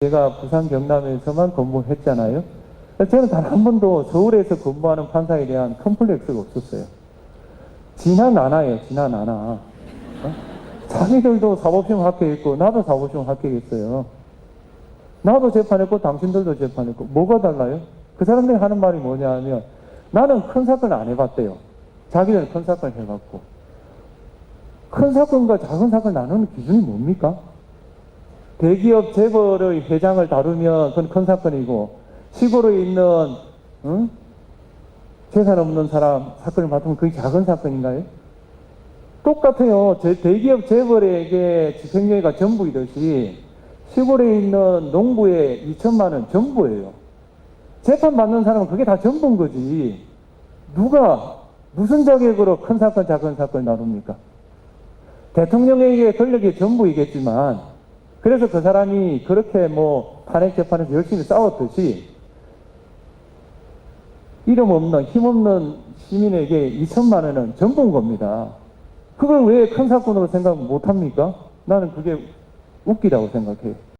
제가 부산 경남에서만 근무했잖아요. 저는 단 한 번도 서울에서 근무하는 판사에 대한 컴플렉스가 없었어요. 지난 않아요, 지난 않아. 어? 자기들도 사법시험 합격했고, 나도 사법시험 합격했어요. 나도 재판했고, 당신들도 재판했고, 뭐가 달라요? 그 사람들이 하는 말이 뭐냐 하면, 나는 큰 사건 안 해봤대요. 자기들은 큰 사건 해봤고. 큰 사건과 작은 사건 나누는 기준이 뭡니까? 대기업 재벌의 회장을 다루면 그건 큰 사건이고 시골에 있는 응? 재산 없는 사람 사건을 맡으면 그게 작은 사건인가요? 똑같아요. 제- 대기업 재벌에게 집행유예가 전부이듯이 시골에 있는 농부의 2천만 원 전부예요. 재판 받는 사람은 그게 다 전부인 거지. 누가 무슨 자격으로 큰 사건 작은 사건 나눕니까? 대통령에게 권력이 전부이겠지만 그래서 그 사람이 그렇게 뭐 탄핵 재판에서 열심히 싸웠듯이 이름 없는 힘 없는 시민에게 2천만 원은 전부인 겁니다. 그걸 왜 큰 사건으로 생각 못 합니까? 나는 그게 웃기다고 생각해요.